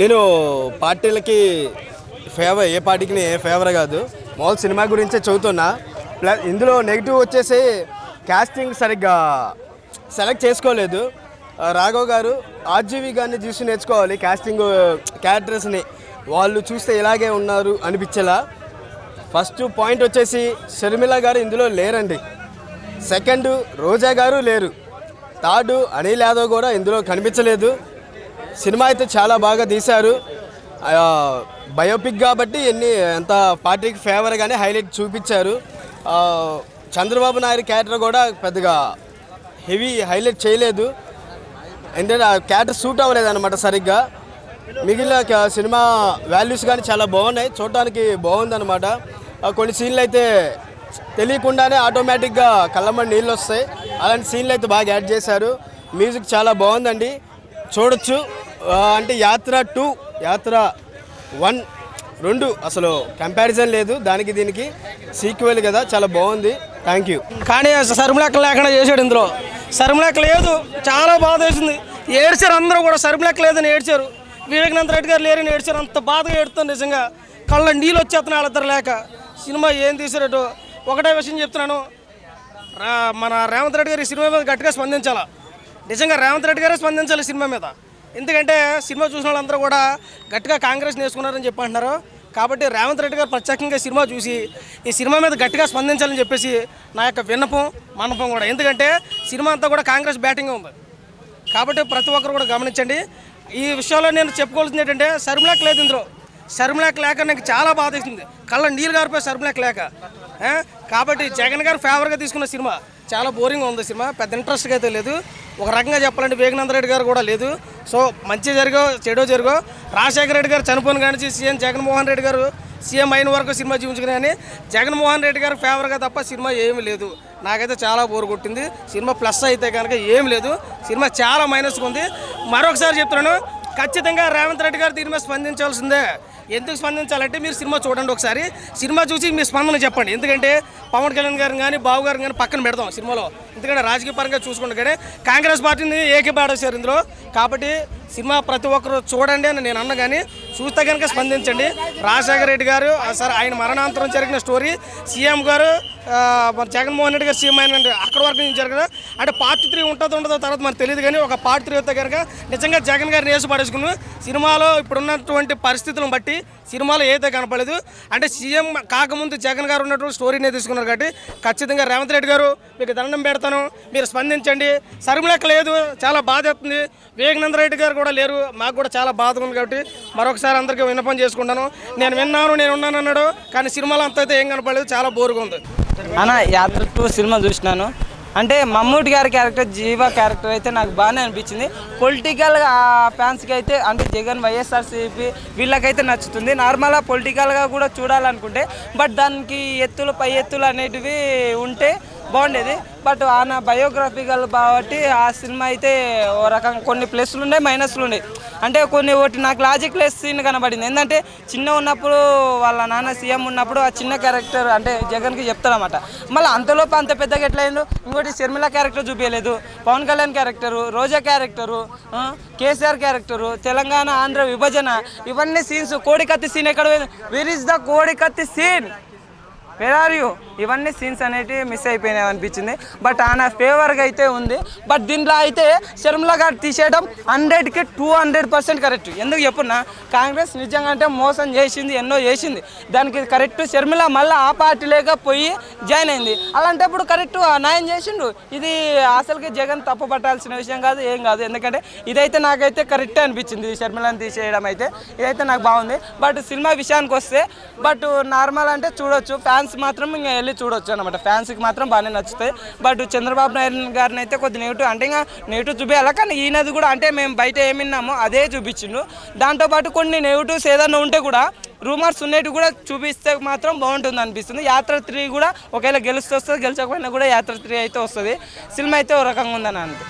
నేను పార్టీలకి ఫేవర్ ఏ పార్టీకి నేను ఏ ఫేవర్ కాదు. మామూలు సినిమా గురించే చదువుతున్నా. ప్లస్ ఇందులో నెగిటివ్ వచ్చేసి కాస్టింగ్ సరిగ్గా సెలెక్ట్ చేసుకోలేదు. రాఘవ్ గారు ఆర్జీవి గారిని చూసి నేర్చుకోవాలి. కాస్టింగ్ క్యారెక్టర్స్ని వాళ్ళు చూస్తే ఇలాగే ఉన్నారు అనిపించేలా. ఫస్ట్ పాయింట్ వచ్చేసి షర్మిల గారు ఇందులో లేరండి. సెకండ్ రోజా గారు లేరు. థర్డ్ అనిల్ యాదవ్ కూడా ఇందులో కనిపించలేదు. సినిమా అయితే చాలా బాగా తీశారు. బయోపిక్ కాబట్టి ఎన్ని ఎంత పార్టీకి ఫేవర్గానే హైలైట్ చూపించారు. చంద్రబాబు నాయుడు క్యారెక్టర్ కూడా పెద్దగా హెవీ హైలైట్ చేయలేదు. ఎందుకంటే ఆ క్యారెక్టర్ సూట్ అవ్వలేదు అనమాట సరిగ్గా. మిగిలిన సినిమా వాల్యూస్ కానీ చాలా బాగున్నాయి. చూడటానికి బాగుందన్నమాట. కొన్ని సీన్లు అయితే తెలియకుండానే ఆటోమేటిక్గా కళ్ళమ్మడి నీళ్ళు వస్తాయి. అలాంటి సీన్లు అయితే బాగా యాడ్ చేశారు. మ్యూజిక్ చాలా బాగుందండి. చూడొచ్చు. అంటే యాత్ర టూ యాత్ర వన్ రెండు అసలు కంపారిజన్ లేదు. దానికి దీనికి సీక్వెల్ కదా చాలా బాగుంది. థ్యాంక్ యూ కానీ సరుములెక్క లేకుండా చేశాడు ఇందులో. సరుములెక్క లేదు చాలా బాధ వేసింది. ఏడ్చారు అందరూ కూడా సరుములెక్క లేదని ఏడ్చారు. వివేకానంద రెడ్డి గారు లేరని ఏడ్చారు. అంత బాధగా ఏడుతుంది నిజంగా. కళ్ళ నీళ్ళు వచ్చేస్తున్నాయి వాళ్ళిద్దరు లేక. సినిమా ఏం తీసారటో ఒకటే విషయం చెప్తున్నాను. మన రేవంత్ రెడ్డి గారు ఈ సినిమా మీద గట్టిగా స్పందించాలా? నిజంగా రేవంత్ రెడ్డి గారే స్పందించాలి సినిమా మీద? ఎందుకంటే సినిమా చూసిన వాళ్ళందరూ కూడా గట్టిగా కాంగ్రెస్ నేర్చుకున్నారని చెప్పి అంటున్నారు. కాబట్టి రేవంత్ రెడ్డి గారు ప్రత్యేకంగా సినిమా చూసి ఈ సినిమా మీద గట్టిగా స్పందించాలని చెప్పేసి నా యొక్క విన్నపం మనపం కూడా. ఎందుకంటే సినిమా అంతా కూడా కాంగ్రెస్ బ్యాటింగ్ ఉంది. కాబట్టి ప్రతి ఒక్కరు కూడా గమనించండి. ఈ విషయంలో నేను చెప్పుకోవాల్సింది ఏంటంటే శర్మిలాక్ లేదు ఇందులో. సరిమలేక లేక నాకు చాలా బాధ వేసింది. కళ్ళ నీళ్ళు గారిపోయి సరిమలేక లేక. కాబట్టి జగన్ గారు ఫేవర్గా తీసుకున్న సినిమా. చాలా బోరింగ్ ఉంది సినిమా. పెద్ద ఇంట్రెస్ట్గా అయితే లేదు. ఒక రకంగా చెప్పాలంటే వివేకానంద రెడ్డి గారు కూడా లేదు. సో మంచి జరిగో చెడో జరిగో. రాజశేఖర రెడ్డి గారు చనిపోయిన కానీ సీఎం జగన్మోహన్ రెడ్డి గారు సీఎం అయిన వరకు సినిమా చూపించుకుని కానీ జగన్మోహన్ రెడ్డి గారు ఫేవర్గా తప్ప సినిమా ఏమీ లేదు. నాకైతే చాలా బోర్ కొట్టింది. సినిమా ప్లస్ అయితే కనుక ఏం లేదు. సినిమా చాలా మైనస్గా ఉంది. మరొకసారి చెప్తున్నాను ఖచ్చితంగా రేవంత్ రెడ్డి గారు దీని మీద స్పందించాల్సిందే. ఎందుకు స్పందించాలంటే మీరు సినిమా చూడండి ఒకసారి. సినిమా చూసి మీ స్పందన చెప్పండి. ఎందుకంటే పవన్ కళ్యాణ్ గారిని కానీ బాబు గారిని కానీ పక్కన పెడదాం సినిమాలో. ఎందుకంటే రాజకీయ పరంగా చూసుకుంటే కానీ కాంగ్రెస్ పార్టీని ఏకీపాడేశారు ఇందులో. కాబట్టి సినిమా ప్రతి ఒక్కరు చూడండి అని నేను అన్న కానీ చూస్తే కనుక స్పందించండి. రాజశేఖర రెడ్డి గారు సార్ ఆయన మరణాంతరం జరిగిన స్టోరీ. సీఎం గారు మరి జగన్మోహన్ రెడ్డి గారు సీఎం అయిన అక్కడ వరకు నుంచి జరిగిన అంటే పార్ట్ త్రీ ఉంటుందో ఉండదో తర్వాత మనకు తెలియదు కానీ ఒక పార్ట్ త్రీ వస్తే కనుక నిజంగా జగన్ గారిని వేసి సినిమాలో ఇప్పుడున్నటువంటి పరిస్థితులను బట్టి సినిమాలో ఏదైతే కనపడలేదు అంటే సీఎం కాకముందు జగన్ గారు ఉన్నటువంటి స్టోరీనే తీసుకున్నారు కాబట్టి ఖచ్చితంగా రేవంత్ రెడ్డి గారు మీకు దండం పెడతాను. మీరు స్పందించండి. సరుములెక్క లేదు చాలా బాధ అవుతుంది వివేకానంద రెడ్డి గారు కూడా లేరు మాకు కూడా చాలా బాధ ఉంది కాబట్టి మరొకసారి అందరికీ విన్నపం చేసుకుంటాను. నేను విన్నాను నేను ఉన్నాను అన్నాడు కానీ సినిమాలో అంత అయితే ఏం కనపడలేదు చాలా బోరుగా ఉంది. అన్న యాత్ర టూ సినిమా చూసినాను. అంటే మమ్మూటి గారి క్యారెక్టర్ జీవ క్యారెక్టర్ అయితే నాకు బాగానే అనిపించింది. పొలిటికల్గా ఫ్యాన్స్కి అయితే అంటే జగన్ వైఎస్ఆర్సీపీ వీళ్ళకైతే నచ్చుతుంది. నార్మల్గా పొలిటికల్గా కూడా చూడాలనుకుంటే బట్ దానికి ఎత్తులు పై ఎత్తులు అనేటివి ఉంటే బాగుండేది. బట్ ఆయన బయోగ్రఫికల్ కాబట్టి ఆ సినిమా అయితే ఓ రకంగా కొన్ని ప్లస్లు ఉన్నాయి మైనస్లు ఉన్నాయి. అంటే కొన్ని ఒకటి నాకు లాజిక్ లెస్ సీన్ కనబడింది. ఏంటంటే చిన్న ఉన్నప్పుడు వాళ్ళ నాన్న సీఎం ఉన్నప్పుడు ఆ చిన్న క్యారెక్టర్ అంటే జగన్కి చెప్తాడనమాట మళ్ళీ అంతలోపు అంత పెద్దగా ఎట్లయిందో ఇంకోటి షర్మిల క్యారెక్టర్ చూపించలేదు Pawan Kalyan character Roja character KCR character Telangana Andhra విభజన ఇవన్నీ సీన్స్ కోడికత్తి సీన్ ఎక్కడ వేర్ ఇస్ ద కోడికత్తి సీన్? వేర్ ఆర్ యూ ఇవన్నీ సీన్స్ అనేటివి మిస్ అయిపోయినాయి అనిపించింది. బట్ ఆయన ఫేవర్గా అయితే ఉంది. బట్ దీంట్లో అయితే శర్మిల గారు తీసేయడం హండ్రెడ్కి టూ హండ్రెడ్ పర్సెంట్ కరెక్ట్ ఎందుకు చెప్పున్నా? కాంగ్రెస్ నిజంగా అంటే మోసం చేసింది ఎన్నో చేసింది. దానికి కరెక్ట్ శర్మిల మళ్ళీ ఆ పార్టీలోకి పోయి జాయిన్ అయింది. అలాంటప్పుడు కరెక్ట్ న్యాయం చేసిండు. ఇది అసలుకి జగన్ తప్పు పట్టాల్సిన విషయం కాదు ఏం కాదు. ఎందుకంటే ఇదైతే నాకైతే కరెక్టే అనిపించింది శర్మిలను తీసేయడం అయితే. ఇదైతే నాకు బాగుంది. బట్ సినిమా విషయానికి వస్తే బట్ నార్మల్ అంటే చూడొచ్చు. ఫ్యాన్స్ మాత్రం ఇంకా వెళ్ళి చూడొచ్చు అనమాట ఫ్యాన్స్కి మాత్రం బాగానే నచ్చుతాయి. బట్ చంద్రబాబు నాయుడు గారిని అయితే కొద్ది నెగిటివ్ అంటే ఇంకా నెగిటివ్ చూపించాలి కానీ ఈయనది కూడా అంటే మేము బయట ఏమిన్నామో అదే చూపించిండు. దాంతోపాటు కొన్ని నెగిటివ్స్ ఏదైనా ఉంటే కూడా రూమర్స్ ఉన్నట్టు కూడా చూపిస్తే మాత్రం బాగుంటుంది అనిపిస్తుంది. యాత్ర త్రీ కూడా ఒకవేళ గెలుస్తే వస్తుంది గెలిచకపోయినా కూడా యాత్ర త్రీ అయితే వస్తుంది. సినిమా అయితే ఓ రకంగా ఉందని అంతే.